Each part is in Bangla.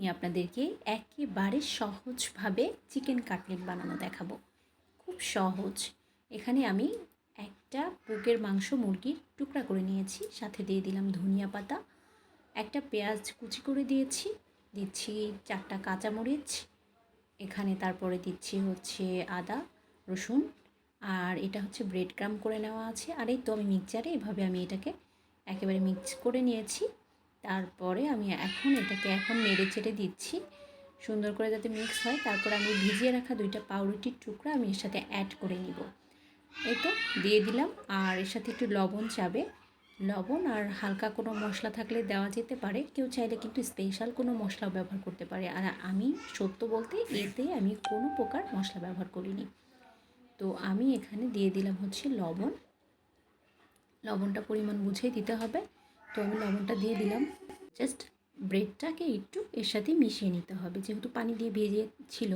আমি আপনাদেরকে একেবারে সহজভাবে চিকেন কাটলেট বানানো দেখাবো। খুব সহজ। এখানে আমি একটা বুকের মাংস মুরগির টুকরা করে নিয়েছি, সাথে দিয়ে দিলাম ধনিয়া পাতা, একটা পেঁয়াজ কুচি করে দিয়েছি, দিচ্ছি চারটা কাঁচামরিচ, এখানে তারপরে দিচ্ছি হচ্ছে আদা, রসুন, আর এটা হচ্ছে ব্রেড ক্রাম করে নেওয়া আছে, আর এই তো আমি মিক্সচারে এভাবে আমি এটাকে একেবারে মিক্স করে নিয়েছি। তারপরে আমি এখন এটাকে এখন নেড়ে চেড়ে দিচ্ছি। সুন্দর করে যাতে মিক্স হয়, তারপর আমি ভিজিয়ে রাখা দুইটা পাউরুটির টুকরা আমি এর সাথে অ্যাড করে নিব। এই তো, দিয়ে দিলাম। আর এর সাথে একটু লবণ চাবে। লবণ আর হালকা কোনো মশলা থাকলে দেওয়া যেতে পারে। কেউ চাইলে কিন্তু স্পেশাল কোনো মশলা ব্যবহার করতে পারে। আর আমি সত্য বলতে এতে আমি কোনো প্রকার মশলা ব্যবহার করিনি। তো আমি এখানে দিয়ে দিলাম হচ্ছে লবণ। লবণটা পরিমাণ বুঝে দিতে হবে। তো আমি লবণটা দিয়ে দিলাম। জাস্ট ব্রেডটাকে একটু এর সাথে মিশিয়ে নিতে হবে, যেহেতু পানি দিয়ে ভেজে ছিল।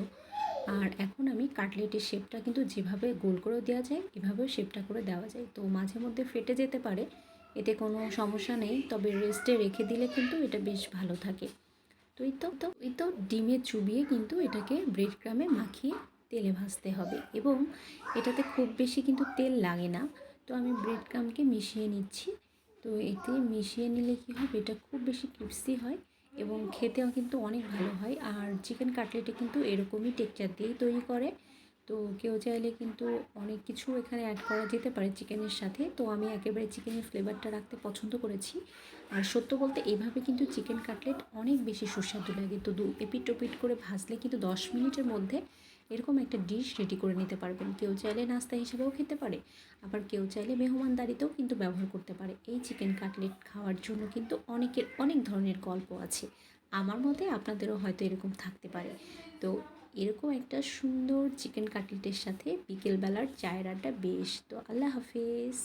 আর এখন আমি কাটলেটের শেপটা কিন্তু যেভাবে গোল করে দেওয়া যায়, এভাবেও শেপটা করে দেওয়া যায়। তো মাঝে মধ্যে ফেটে যেতে পারে, এতে কোনো সমস্যা নেই, তবে রেস্টে রেখে দিলে কিন্তু এটা বেশ ভালো থাকে। তো এই তো তো এই তো ডিমে চুবিয়ে কিন্তু এটাকে ব্রেড ক্রামে মাখিয়ে তেলে ভাজতে হবে। এবং এটাতে খুব বেশি কিন্তু তেল লাগে না। তো আমি ব্রেড ক্রামকে মিশিয়ে নিচ্ছি। তো এতে মিশিয়ে নিলে কী হবে এটা খুব বেশি ক্রিপসি হয় এবং খেতেও কিন্তু অনেক ভালো হয়। আর চিকেন কাটলেটে কিন্তু এরকমই টেক্সচার দিয়েই তৈরি করে। তো কেউ চাইলে কিন্তু অনেক কিছু এখানে অ্যাড করা যেতে পারে চিকেনের সাথে। তো আমি একেবারে চিকেনের ফ্লেভারটা রাখতে পছন্দ করেছি। আর সত্য বলতে এভাবে কিন্তু চিকেন কাটলেট অনেক বেশি সুস্বাদু লাগে। তো দু এপিট ওপিট করে ভাজলে কিন্তু দশ মিনিটের মধ্যে এরকম একটা ডিশ রেডি করে নিতে পারবেন। কেউ চাইলে নাস্তা হিসেবেও খেতে পারে, আবার কেউ চাইলে মেহমানদারিতেও কিন্তু ব্যবহার করতে পারে। এই চিকেন কাটলেট খাওয়ার জন্য কিন্তু অনেকের অনেক ধরনের গল্প আছে। আমার মতে আপনাদেরও হয়তো এরকম থাকতে পারে। তো এরকম একটা সুন্দর চিকেন কাটলেটের সাথে বিকেলবেলার চায়ের আড্ডা বেশ, তো আল্লাহ হাফেজ।